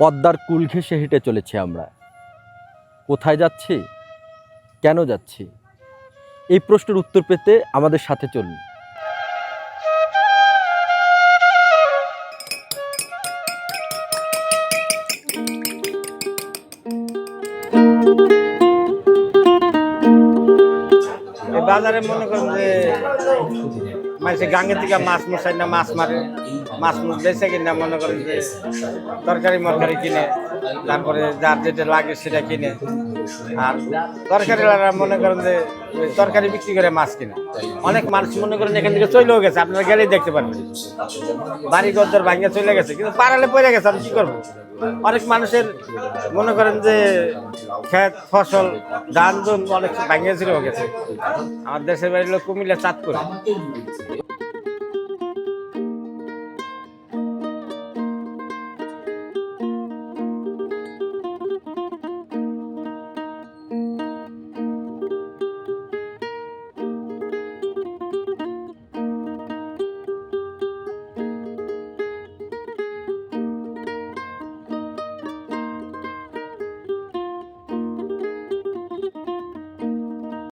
পদ্মার কুল ঘেঁষে হেঁটে চলেছি আমরা। কোথায় যাচ্ছি? কেন যাচ্ছি? এই প্রশ্নের উত্তর পেতে আমাদের সাথে চলুন। বাজারে মনে করেন যে মানুষের গাঙ্গে থেকে মাছ মশাই না, মাছ মারে, মাছ মুখ বেছে কিনা মনে করেন যে তরকারি মরকারি কিনে। তারপরে যার যেটা লাগে সেটা কিনে। আর তরকারিওয়ালারা মনে করেন যে তরকারি বিক্রি করে মাছ কিনে। অনেক মানুষ মনে করেন এখান থেকে চলেও গেছে, আপনারা গেলেই দেখতে পারবেন। বাড়ি গদ্দর ভাঙে চলে গেছে, কিন্তু পাড়ালে পড়ে গেছে, আমি কি করব? অনেক মানুষের মনে করেন যে ক্ষেত, ফসল, ধান অনেক ভাঙিয়ে ছিল গেছে। আমার দেশের বাড়ি হলো কুমিল্লা, চাঁদপুর।